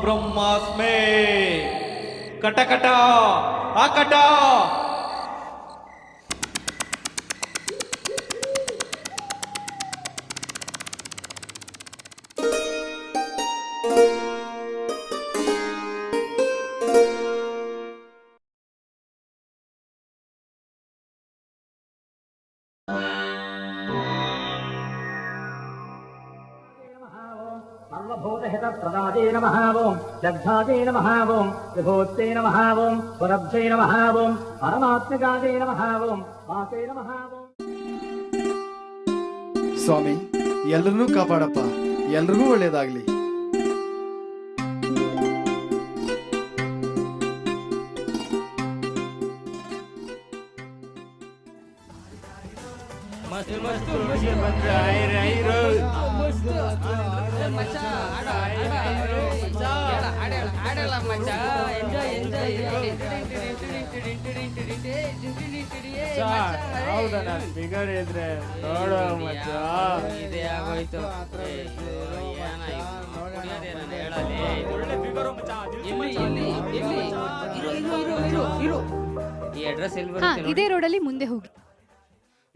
బ్రహ్మాస్మే కటకట ఆకట सर्वभूतहितप्रदादे नमः ओम् लब्धादे नमः ओम् विभूत्ते नमः ओम् पुरब्धे नमः ओम् परमात्मिकादे नमः ओम् वासे नमः ओम् ಸ್ವಾಮಿ ಎಲ್ರನ್ನೂ ಕಾಪಾಡಪ್ಪ ಎಲ್ರಿಗೂ ಒಳ್ಳೇದಾಗ್ಲಿ ಹೌದಾ ಫಿಗರ್ ಇದ್ರೆ ನೋಡೋ ಇದೇ ಆಗೋಯ್ತು. ಈ ಅಡ್ರೆಸ್ ಇದೇ ರೋಡಲ್ಲಿ ಮುಂದೆ ಹೋಗಿ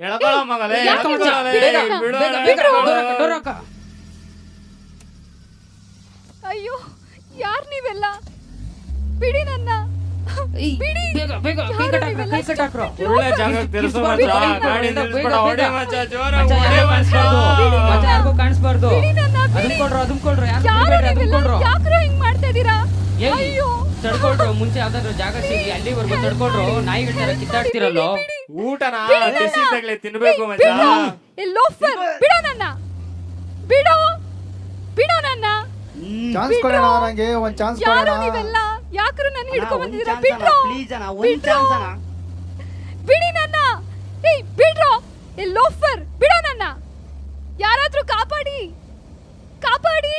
ಎಳ್ಕೊಳ್ಳೋ ಮಗಲೇ ಯಾಕೆ ಮಚ್ಚ? ಎಳ್ಕೊಳ್ಳೋಲೇ, ಬೇಗ, ಬಿಡು ಬೇಗ, ನನ್ನ ಬೇಗ, ಡೋರ್ ಹಾಕು, ಡೋರ್ ಹಾಕು. ಅಯ್ಯೋ ಯಾರ್ ನೀವೆಲ್ಲ? ಬಿಡಿ ನನ್ನ. ಏಯ್, ಬಿಡಿ. ಬೇಗ, ಬೇಗ, ಕೈ ಯಾರು ಕಟ್ಟಾಕ್ರು, ನೀವೆಲ್ಲ? ಕೈ ಒಳ್ಳೆ ಜಾಗಕ್ಕೆ ತಿರ್ಸು ಮಚ್ಚ ಬೇಗ, ಗಾಡಿ ಬೇಗ, ನಿಲ್ಸ್ಬೇಡ ಬೇಗ, ಹೊಡಿ ಬೇಗ. ಮಚ್ಚ ಮಚ್ಚ ಜೋರಾಗಿ ಹೊಡಿ ಯಾರಿಗೂ ಮಚ್ಚ. ಕಾಣಿಸ್ಬಾರ್ದು. ಮಚ್ಚ ಯಾರಿಗೂ ಕಾಣಿಸ್ಬಾರ್ದು. ಬಿಡಿ ನನ್ನ, ಬಿಡಿ. ಕೊಡ್ರು ಅದನ್ನ ಕೊಡ್ರು ಯಾರು ನೀವೆಲ್ಲ ಯಾಕ್ರೋ ಹಿಂಗ್ ಮಾಡ್ತಾ ಇದೀರಾ ಅಯ್ಯೋ. ತಡ್ಕೊಳ್ರು ಮುಂಚೆ ಯಾವ್ದಾದ್ರು ಜಾಗ ಸಿಗ್ಲಿ ಅಲ್ಲಿವರೆಗೂ ತಡ್ಕೊಳ್ರು ನಾಯಿಗಳ ತರ ಕಿತ್ತಾಡ್ತಿರಲ್ಲೋ? ಊಟನ. ಬಿಸಿ ತಗ್ಲಿ ತಿನ್ಬೇಕು ಮಚ್ಚ ಬಿಡು. ಏ, ಲೋಫರ್ ಬಿಡೋ ನನ್ನ ಬಿಡೋ. ಬಿಡೋ ನನ್ನ ಚಾನ್ಸ್. ಕೊಡೋಣ ನಂಗೆ ಒಂದ್ ಚಾನ್ಸ್ ಯಾರು ಕೊಡೋಣ. ನೀವೆಲ್ಲ? ಯಾಕ್ರು ನನ್ನ ಹಿಡ್ಕೊಂಡು ಬಂದಿದ್ದೀರಾ? ಬಿಡ್ರೋ. please ಅಣ್ಣ, ಒಂದ್ ಚಾನ್ಸ್ ಅಣ್ಣ. ಬಿಡಿ ನನ್ನ. ಏಯ್ ಬಿಡ್ರೋ. ಏ ಲೋಫರ್ ಬಿಡೋ ನನ್ನ ಯಾರಾದ್ರೂ ಕಾಪಾಡಿ ಕಾಪಾಡಿ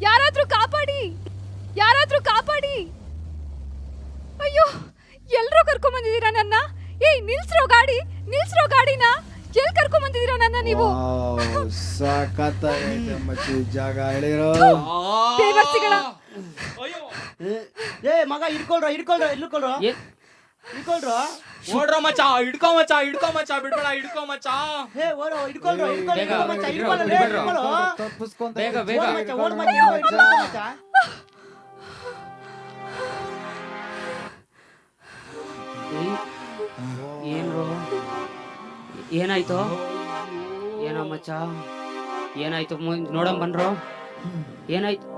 ಯಾರಾದ್ರೂ ಕಾಪಾಡಿ ಯಾರಾದ್ರೂ ಕಾಪಾಡಿ ಅಯ್ಯೋ ಎಲ್ರೋ ಕರ್ಕೊಂಡ್ ಬಂದಿದ್ದೀರಾ ನನ್ನ? ಏಯ್ ನಿಲ್ಸ್ರೋ ಗಾಡಿ ನಿಲ್ಸ್ರೋ ಗಾಡಿನ? ಎಲ್ ಕರ್ಕೊಂಡ್ ಬಂದಿದ್ದೀರಾ ನನ್ನ ನೀವು? ವಾವ್, ಸಖತ್ತಾಗೈತೆ ಮಚ್ಚಿ ಜಾಗ ಹೇಳಿರೋ ಬೇವರ್ಸಿಗಳ. ಏ, ಏ ಮಗ ಹಿಡ್ಕೊಳ್ರ ಹಿಡ್ಕೊಳ್ರ ಹಿಡ್ಕೊಳ್ರ ಹಿಡ್ಕೊಳ್ರ? ಓಡ್ರೋ ಮಚ್ಚ ಹಿಡ್ಕೊ ಮಚ್ಚ ಹಿಡ್ಕೊ ಮಚ್ಚ ಬಿಡ್ಬೇಡ ಹಿಡ್ಕೊ ಮಚ್ಚ. ಏ ಓಡೋ ಹಿಡ್ಕೊಳ್ರ ಹಿಡ್ಕೊಳ್ರ ಮಚ್ಚ, ಹಿಡ್ಕೊ, ಹಿಡ್ಕೊಳ್ರ. ತಪ್ಪಿಸ್ಕೊಂತ ಬೇಗ, ಬೇಗ. ಓಡ್ ಮಚ್ಚ, ಓಡ್ ಮಚ್ಚ, ಏನ್ರೋ? ಏನಾಯ್ತು? ಏನೋ ಮಚ್ಚ? ಏನಾಯ್ತು? ನೋಡಮ್ ನೋಡಂ ಬನ್ರೋ ಏನಾಯ್ತು?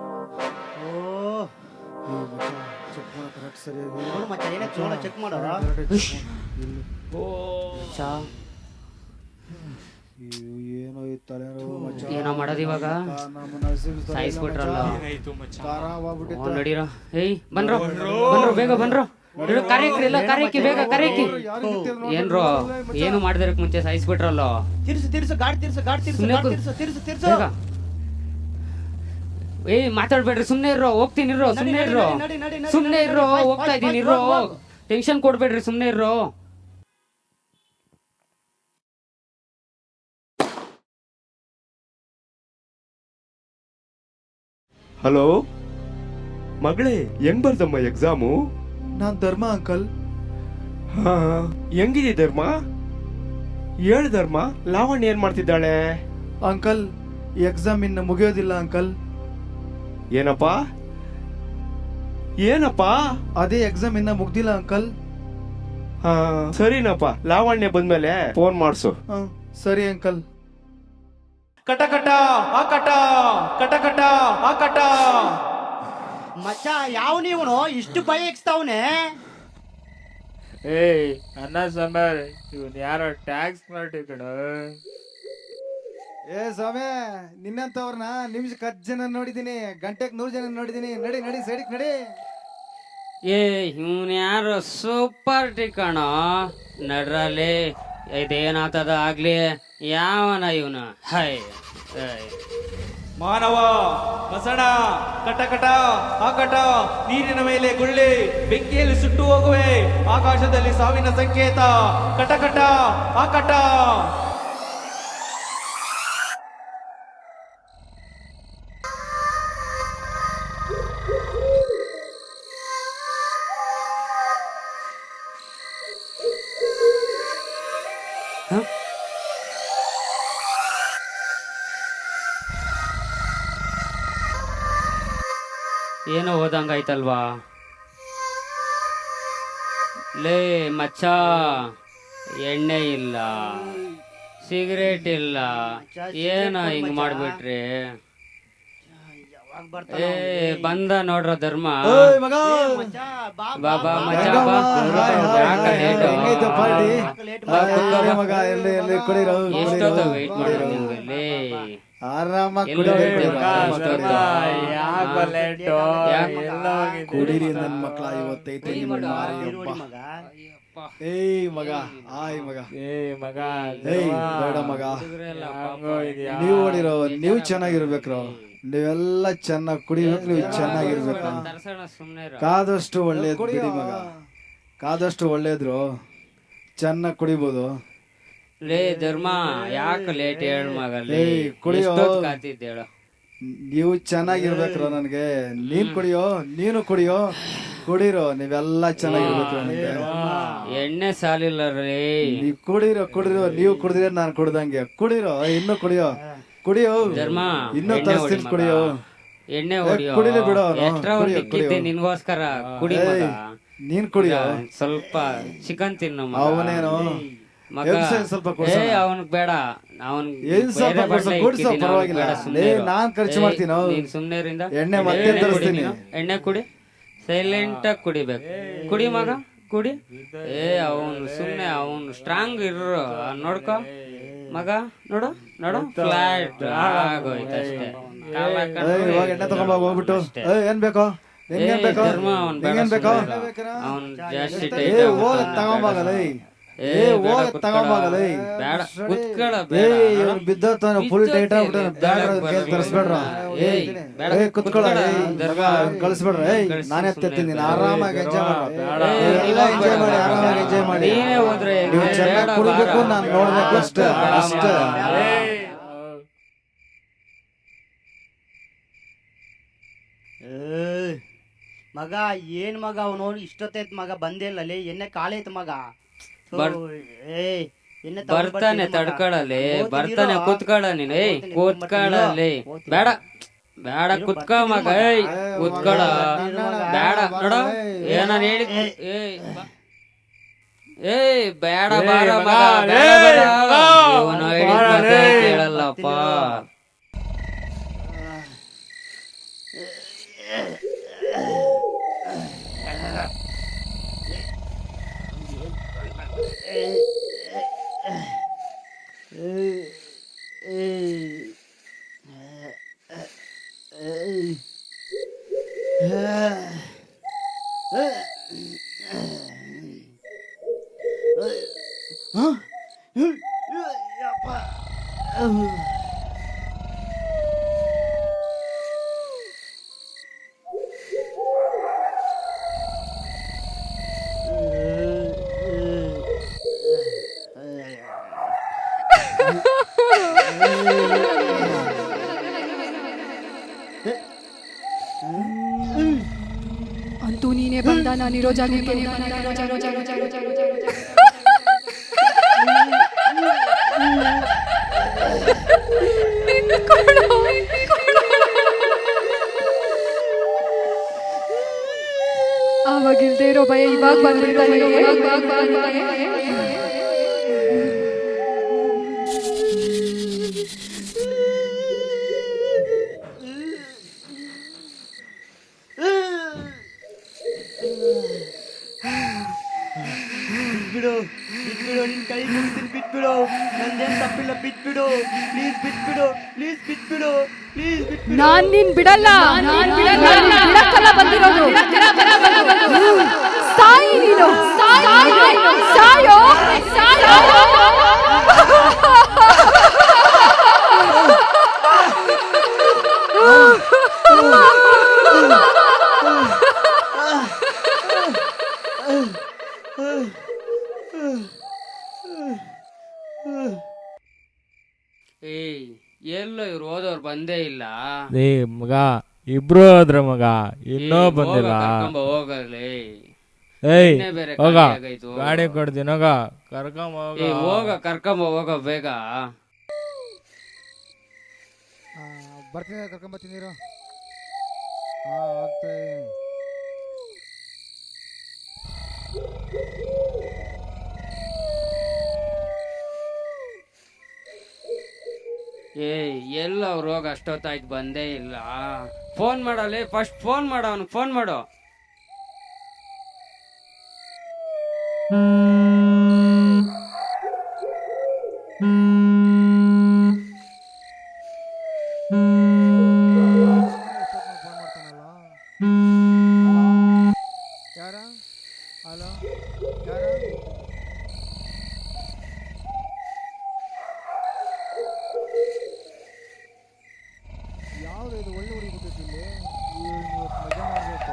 ಚೆಕ್ ಏನೋ ಮಾಡೋದು ಇವಾಗ. ಸಾಯಿಸ್ಬಿಟ್ರಲ್ಲ. ನಡೀರೋ. ಏಯ್ ಬನ್ರೋ ಬನ್ರೋ ಬೇಗ ಬನ್ರೋ ಇರು, ಇಲ್ಲ ಕರೆಯಕ್ಕಿ ಬೇಗ ನೋಡು, ಏನ್ರೋ ಏನು ಮಾಡ್ದಿರಕ್ ಮುಂಚೆ ಸಹಿಸ್ಬಿಟ್ರಲ್ಲ ತಿರ್ಸು ತಿರ್ಸು ಗಾಡಿ ತಿರ್ಸು ಗಾಡಿ ತಿರ್ಸು ಗಾಡಿ ತಿರ್ಸು ತಿರ್ಸು ತಿರ್ಸು. ಏಯ್ ಮಾತಾಡ್ಬೇಡ್ರಿ ಸುಮ್ನೆ ಇರೋ ಹೋಗ್ತೀನಿ ಇರೋ ಸುಮ್ನೆ ಇರೋ ಸುಮ್ನೆ ಇರೋ ಹೋಗ್ತಾ ಇದೀನಿ ಇರೋ. ಟೆನ್ಷನ್ ಕೊಡ್ಬೇಡ್ರಿ ಸುಮ್ನೆ ಇರೋ ಹಲೋ ಮಗಳೇ ಹೆಂಗ್ ಬರ್ದಮ್ಮ ಎಕ್ಸಾಮು ನಾನ್ ಧರ್ಮ ಅಂಕಲ್. ಹಾ ಹೆಂಗಿದೆ ಧರ್ಮ? ಹೇಳು ಧರ್ಮ ಲಾವಣ್ಯ ಏನ್ ಮಾಡ್ತಿದ್ದಾಳೆ? ಅಂಕಲ್ ಎಕ್ಸಾಮ್ ಇನ್ನು ಮುಗಿಯೋದಿಲ್ಲ ಅಂಕಲ್. ಏನಪ್ಪ? ಏನಪ್ಪ? ಅದೇ ಎಕ್ಸಾಮ್ ಇನ್ನ ಮುಗ್ದಿಲ್ಲ ಅಂಕಲ್. ಹಾ ಸರಿನಪ್ಪ ಲಾವಣ್ಯ ಬಂದ್ಮೇಲೆ ಫೋನ್ ಮಾಡ್ಸು. ಹಾ ಸರಿ ಅಂಕಲ್. ಕಟ ಕಟ ಆ ಕಟ ಕಟ ಕಟ ಆ ಕಟ. ಮಚ್ಚ ಯಾವ ನೀವನು? ಇಷ್ಟು ಭಯ ಎಕ್ಸ್ತಾವನೆ? ಏಯ್ ಅನ್ನ ಸಾಂಬಾರ್ ಇವನ್ ಯಾರೋ ಟ್ಯಾಕ್ಸ್ ಮಾಡಿ ಕಣ ಏ ಸ್ವಾಮಿ ನಿನ್ನಂತವ್ರನ್ನ ನಿಮಿಷಕ್ಕೆ ಹತ್ತು ಜನ ನೋಡಿದೀನಿ ಗಂಟೆಗೆ ನೂರು ಜನ ನೋಡಿದೀನಿ ನಡಿ ನಡಿ ಸೈಡಿಗೆ ನಡಿ. ಏ ಇವನ್ ಯಾರು ಸೂಪರ್ ಟಿಕಣ ನಡ್ರಲ್ಲಿ ಇದೇನಾತದ ಆಗ್ಲಿ? ಯಾವನ ಇವನು? ಹೈ ಏಯ್. ಮಾನವ ಮಸಣ ಕಟಕಟ, ಆಕಟ, ನೀರಿನ ಮೇಲೆ ಗುಳ್ಳಿ, ಬೆಂಕಿಯಲ್ಲಿ ಸುಟ್ಟು ಹೋಗುವೆ, ಆಕಾಶದಲ್ಲಿ ಸಾವಿನ ಸಂಕೇತ, ಕಟಕಟ, ಆಕಟ. ಏನೋ ಹೋದಂಗಾಯ್ತಲ್ವಾ ಲೇ ಮಚ್ಚ ಎಣ್ಣೆ ಇಲ್ಲ ಸಿಗರೇಟ್ ಇಲ್ಲ ಏನೋ ಹಿಂಗ್ ಮಾಡ್ಬಿಟ್ರಿ? ಏ ಬಂದ ನೋಡ್ರ ಧರ್ಮ. ಬಾಬಾ ಮಚ್ಚ? ಬಾ ಪಾರ್ಟಿ? ಮಗ ಎಲ್ಲಿ ಎಲ್ಲಿ ಕುಡಿರೋ ಎಷ್ಟೊತ್ತ ವೆಯ್ಟ್ ಮಾಡೋದು ನಿಮ್ಗೆ ಲೇ ಆರಾಮಾಗಿ ಎಲ್ಲಿ ಕುಡಿಬೇಕು ಹೋಗಿದ್ದೆ ಮಗ? ಮಗ, ಯಾಕೆ ಕುಡೀರಿ ನನ್ ಮಕ್ಳ ಇವತ್ತೈತೆ ನಿಮ್ಮ ಮಾರಿ ಈರುಳ್ಳಿ ಹಬ್ಬ. ಮಗ. ಏಯ್ ಮಗ ಏ ಮಗ ಏಯ್ ಬೇಡ ಮಗ. ನೀವು ಓಡಿರೋ ನೀವು ಚೆನ್ನಾಗಿರ್ಬೇಕ್ರೋ. ನೀವೆಲ್ಲ ಚೆನ್ನಾಗಿ ಕುಡಿಬೇಕು ನೀವು ಚೆನ್ನಾಗಿರ್ಬೇಕು. ಕಾದಷ್ಟು ಒಳ್ಳೇದು ಬಿಡಿ ಮಗ. ಕಾದಷ್ಟು ಒಳ್ಳೇದ್ರು. ಚೆನ್ನಾಗಿ ಕುಡಿಬೋದು. ಲೇ ಧರ್ಮ ಯಾಕೆ ಲೇಟ್ ಹೇಳ ಮಗ ಲೇ ಕುಡಿಯೋ. ಎಷ್ಟೊತ್ತು ಕಾತಿದ್ದೆ ಹೇಳು. ನೀವು ಚೆನ್ನಾಗಿರ್ಬೇಕ್ರೋ ನನಗೆ. ನೀನ್ ಕುಡಿಯೋ ನೀನು ಕುಡಿಯೋ ಕುಡಿರೋ ನೀವೆಲ್ಲ ಚೆನ್ನಾಗಿರ್ಬೇಕು ನನಗೆ. ಎಣ್ಣೆ ಸಾಲಿಲ್ಲ ರೀ. ನೀವ್ ಕುಡಿರೋ ಕುಡಿರೋ ನೀವು ಕುಡಿದ್ರೆ ನಾನು ಕುಡ್ದಂಗೆ. ಕುಡಿರೋ ಇನ್ನು ಕುಡಿಯೋ. ಕುಡಿಯೋ. ಧರ್ಮ ಇನ್ನೂ ತರಿಸ್ತೀನಿ ಕುಡಿಯೋ. ಎಣ್ಣೆ ಹೊಡಿಯೋ. ಕುಡಿಲಿ ಬಿಡು ಕುಡಿಯೋ, ಕುಡಿಯೋ. ನಿನ್ಗೋಸ್ಕರ? ಕುಡಿ ಮಗ. ಏಯ್, ನೀನ್ ಕುಡಿಯ? ಸ್ವಲ್ಪ ಚಿಕನ್ ತಿನ್ನು ಮಗ. ಅವನೇನು? ಸ್ವಲ್ಪ ಏ ಕೊಡ್ಸೋಣ. ಬೇಡ. ಅವನ್ ನಾನ್ ಖರ್ಚು ಮಾಡ್ತೀನಿ, ಸುಮ್ನೆ ಎಣ್ಣೆ ಮತ್ತೆ ತರಿಸ್ತೀನಿ. ಎಣ್ಣೆ ಕುಡಿ. ಸೈಲೆಂಟ್ ಆಗಿ ಕುಡಿಬೇಕು ಕುಡಿ ಮಗ ಕುಡಿ. ಏ ಅವನು ಸುಮ್ನೆ ಅವನು ಸ್ಟ್ರಾಂಗ್ ಇರ್ರು. ನೋಡ್ಕೊ. ಮಗ ನೋಡು ನೋಡು. ಫ್ಲಾಟ್ ಆಗೋಯ್ತು ಅಷ್ಟೇ ಹೋಗ್ಬಿಟ್ಟು. ಏನ್ ಬೇಕೋ? ನಿಂಗೇನ್ ಬೇಕೋ? ಧರ್ಮ ಅವ್ನ್ ಬೇಡ ನಿಂಗೇನ್ ಬೇಕೋ? ಅವನ್ ಜಾಸ್ತಿ ಏ ಹೋಗ ತಗೊಂಬಾಗಲ್ಲ ಏ, ಏ ಬೇಡ ಹೋಗ ತಗೊಂಬಾಗಲ್ಲ ಬೇಡ ಕುತ್ಕೊಳ್ಳ ಏ ಬೇಡ ಇವ್ನು ಬಿದ್ದೋತಾನ ಫುಲ್ ಟೈಟ್. ತರಿಸ್ಬೇಡ್ರ ಬೇಡ, ಏ ಕುತ್ಕೊಳ್ಳ ಕುತ್ಕೊಳ್ಳ. ಮಗ ಕಳಿಸ್ಬೇಡ್ರ. ಏಯ್ ನಾನೇ. ಆರಾಮಾಗಿ ಎಂಜಾಯ್ ಮಾಡಿ. ಎಲ್ಲ ಎಂಜಾಯ್ ಮಾಡಿ ಆರಾಮಾಗಿ ಎಂಜಾಯ್ ಮಾಡಿ. ಹೋದ್ರೆ ನೀವು ಬೇಡ, ಚೆನ್ನಾಗಿ ಕುಡಿಬೇಕು ನಾನು ನೋಡ್ಬೇಕು ಅಷ್ಟೇ ಅಷ್ಟೇ ಬೇಡ. ಏಯ್, ಮಗ ಏನ್ ಮಗ ಅವನು ಇಷ್ಟೊತ್ತೈತ್ ಮಗ ಬಂದಿಲ್ಲ ಇಲ್ಲ ಲೇ ಎಣ್ಣೆ ಕಾಲೈತ್ ಮಗ ಥು, ಬರ್- ಏಯ್ ಎಣ್ಣೆ ತಗೊಂಡ್ ಬರ್ತಾನೆ ಬರ್ತೀನಿ ಮಗ. ತಡ್ಕೊಳ್ಳಲಿ ಬರ್ತಾನೆ. ಕೂತ್ಕೊಳ್ಳ ನೀನ್ ಏಯ್ ಕೂತ್ಕೊಳ್ಳಲಿ. ಬೇಡ ಬೇಡ ಇರು, ಕುತ್ಕ ಮಗ ಮಗ. ಏಯ್ ಏ, ಕುತ್ಕೊಳ್ಳ ಮಗ, ಬೇಡ ಮಗ, ನೋಡು ಏಯ್. ಏನಾನ್ ಹೇಳಿ ಏಯ್. ಏಯ್ ಬಾ. ಏಯ್ ಬೇಡ ಬಾರ ಮಗ ಬೇಡ ಬೇಡ. Uh, ಹೇಳಿದ್ ಬಾರ, ಮಾತೇ ಏಯ್. ಕೇಳಲ್ಲಪ್ಪ ಅಂತೂ ನೀನೇ ಬಂದ ನಾನಿರೋ ಜಾಗಕ್ಕೆ ಆವಾಗಿಲ್ದೇ ಇರೋ ಭಯ ಇವಾಗ ಬಂದ್ಬಿಡ್ತಾ ಬಿಟ್ಬಿಡು ಬಿಟ್ಬಿಡು ನಿನ್ ಕೈ ಮುಗಿತೀನಿ ಬಿಟ್ಬಿಡು ನಂದೇನ್ ತಪ್ಪಿಲ್ಲ ಬಿಟ್ಬಿಡು ಪ್ಲೀಸ್ ಬಿಟ್ಬಿಡು ಪ್ಲೀಸ್ ಬಿಟ್ಬಿಡು ಪ್ಲೀಸ್ ಬಿಟ್ಬಿಡು ನಾನ್ ನಿನ್ ಬಿಡಲ್ಲ ನಾನ್ ಬಿಡಲ್ಲ ನಾನ್ ಬಿಡಕ್ಕಲ್ಲ ಬಂದಿರೋದು ಸಾಯಿ ನೀನು ಸಾಯಿ ಸಾಯೋ ಎಲ್ಲೋ ಇವ್ರು ಓದೋರು ಬಂದೇ ಇಲ್ಲ. ಏ ಮಗ ಇಬ್ರು ಹೋದ್ರ ಮಗ ಇನ್ನೂ ಬಂದಿಲ್ಲ. ಹೋಗಲಿ ಏಯ್ ಇನ್ನೇ ಬೇರೆ ಹೋಗ. ಖಾಲಿ ಆಗೈತು. ಗಾಡಿ ಕೊಡ್ತೀನಿ ಹೋಗ. ಕರ್ಕೊಂಬ ಏ ಹೋಗ ಹೋಗ ಕರ್ಕೊಂಬ ಹೋಗ ಬೇಗ. ಬರ್ತೀನಿ ಕರ್ಕೊಂಬರ್ತೀನಿ ಇರು. ಹಾಂ ಹೋಗ್ತಾ ಇದೀನಿ. ಏ ಎಲ್ಲ ಅವ್ರು ಹೋಗ ಅಷ್ಟೊತ್ತಾಯ್ತು, ಬಂದೇ ಇಲ್ಲ. ಫೋನ್ ಮಾಡಲೇ, ಫಸ್ಟ್ ಫೋನ್ ಮಾಡ ಅವನು ಫೋನ್ ಮಾಡು. ಹಲೋ? ಯಾರ ಯಾವ್ದು ಇದು ಒಳ್ಳೆ ಹುಡುಗಿ ಗೊತ್ತೈತಿ ಇಲ್ಲಿ ಇವ್ನು ಇವತ್ತು ಮಜಾ ಮಾಡ್ಬೇಕು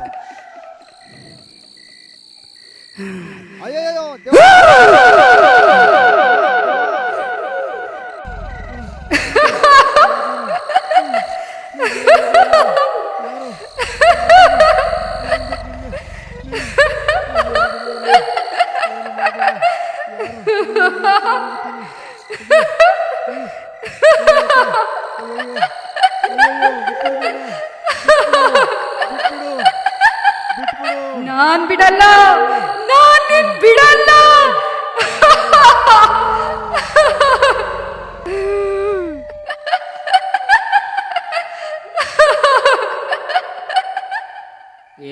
ಅಯ್ಯಯ್ಯೋ ದೇವ್ರೇ! ನಾನ್ ಬಿಡಲ್ಲ. ನಾನ್ ನಿನ್ ಬಿಡಲ್ಲ.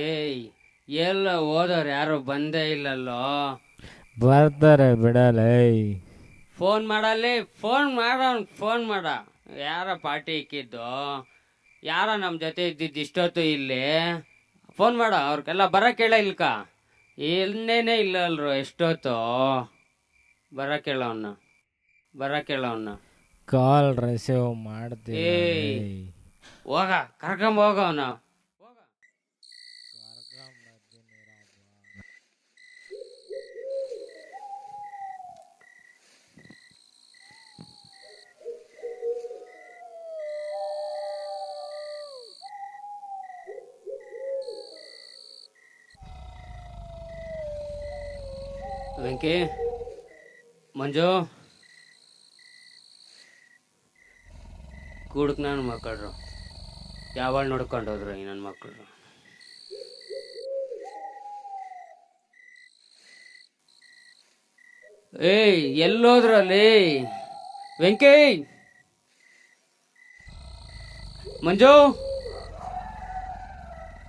ಏಯ್ ಎಲ್ಲ ಓದೋರು ಯಾರು ಬಂದೇ ಇಲ್ಲಲ್ಲೋ? ಬರ್ತಾರೆ ಬಿಡಲ್ಲ ಫೋನ್ ಮಾಡಲ್ಲಿ ಫೋನ್ ಮಾಡ ಫೋನ್ ಮಾಡ. ಯಾರ ಪಾರ್ಟಿ ಇಕ್ಕಿದ್ದು? ಯಾರ ನಮ್ಮ ಜೊತೆ ಇದ್ದಿದ್ದು ಇಷ್ಟೊತ್ತು ಇಲ್ಲಿ? ಫೋನ್ ಮಾಡ ಅವ್ರಿಗೆಲ್ಲ ಬರಕ್ಕೆ ಹೇಳ ಇಲ್ಕ. ಇನ್ನೇನೇ ಇಲ್ಲ ಅಲ್ರು ಎಷ್ಟೊತ್ತು. ಬರಕ್ಕೆ ಹೇಳ ಅವನ್ನ ಬರಕ್ಕೆ ಹೇಳ ಅವನ್ನ ಕಾಲ್ ರಿಸೀವ್ ಮಾಡ್ದೆ ಏಯ್. ಹೋಗ ಕರ್ಕೊಂಬ ವೆಂಕಿ ಮಂಜು. ಕೂಡಕ್ ನನ್ನ ಮಕ್ಕಳ್ರು. ಯಾವಾಗ ನೋಡ್ಕೊಂಡು ಹೋದ್ರು ಈ ನನ್ನ ಮಕ್ಕಳು ಏಯ್, ಎಲ್ಲೋದ್ರಲ್ಲಿ? ವೆಂಕಿ ಮಂಜು!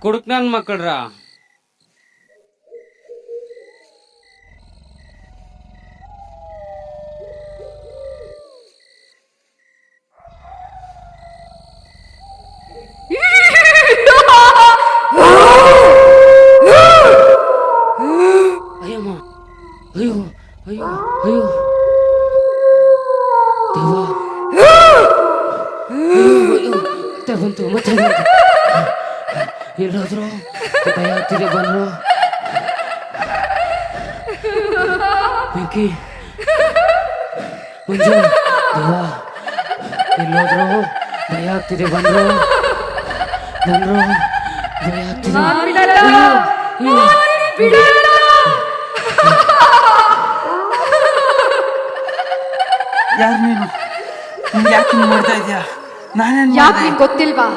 ಕುಡುಕ್ ನನ್ನ ಮಕ್ಕಳ್ರ? ಬಂತು ಮತ್ತೆ ಎಲ್ಲಾದ್ರೂ ಭಯ ಆಗ್ತಿದೆ ಬಂದ್ರು ಬೆಂಕಿ ಮಂಜು ದೇವ ಎಲ್ಲೋದ್ರು ಭಯ ಆಗ್ತಿದೆ ಬಂದ್ರು ಬಂದ್ರು ಭಯ ಆಗ್ತಿದೆ ಯಾರು ನೀನು? ಯಾಕೆ ಮಾಡ್ತಾ ಇದೀಯಾ? ನಾನೇನ್ ಯಾಕೆ ನಿಮ್ಗೆ ನಿಂಗೆ ಗೊತ್ತಿಲ್ವಾ?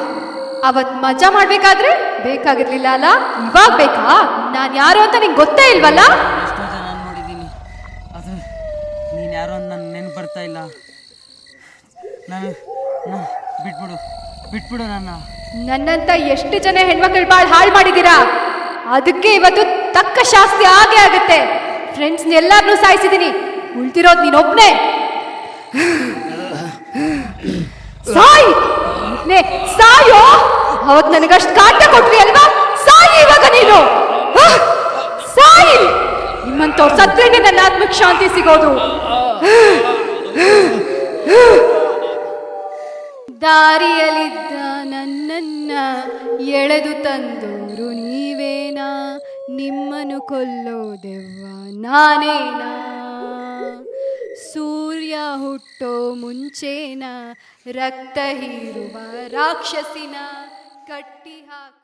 ಅವತ್ ಮಜಾ ಮಾಡ್ಬೇಕಾದ್ರೆ ಬೇಕಾಗಿರ್ಲಿಲ್ಲ ಅಲ್ಲ? ಇವಾಗ ಬೇಕಾ? ನಾನ್ ಯಾರು ಅಂತ ನಿಂಗೆ ಗೊತ್ತೇ ಇಲ್ವಲ್ಲ? ಎಷ್ಟೋ ಜನ ನೋಡಿದ್ದೀನಿ ಅದು ನೀನು ಯಾರೋ ಅಂತ ನನ್ಗೆ ನೆನ್ಪು ಬರ್ತಾ ಇಲ್ಲ. ನಾನು ನಾನು ಬಿಟ್ಬಿಡು ಬಿಟ್ಬಿಡು ನನ್ನ. ನನ್ನಂತ ಎಷ್ಟು ಜನ ಹೆಣ್ಮಕ್ಳು ಬಾಳ್ ಹಾಳು ಮಾಡಿದೀರಾ? ಅದಕ್ಕೆ ಇವತ್ತು ತಕ್ಕ ಶಾಸ್ತಿ ಆಗೇ ಆಗುತ್ತೆ. ಫ್ರೆಂಡ್ಸ್ ಎಲ್ಲಾರನ್ನೂ ಸಾಯಿಸಿದೀನಿ. ಉಳ್ತಿರೋದು ನೀನೊಬ್ನೇ. ಸಾಯ್! ಸಾಯೋ? ಅವತ್ ನನಗಷ್ಟು ಕಾಟ ಕೊಟ್ರಿ ಅಲ್ವಾ? ಸಾಯಿ ಇವಾಗ ನೀನು? ಸಾಯಿ! ನಿಮ್ಮಂತವ್ರು ಸತ್ರೇನೆ ನನ್ನ ಆತ್ಮಕ್ ಶಾಂತಿ ಸಿಗೋದು. ದಾರಿಯಲ್ಲಿದ್ದ ನನ್ನನ್ನ ಎಳೆದು ತಂದೋರು ನೀವೇನಾ? ನಿಮ್ಮನ್ನು ಕೊಲ್ಲೋದೆವ್ವ ನಾನೇನಾ? ಸೂರ್ಯ ಹುಟ್ಟೋ ಮುಂಚೇನ ರಕ್ತ ಹೀರುವ ರಾಕ್ಷಸಿನ ಕಟ್ಟಿ ಹಾಕು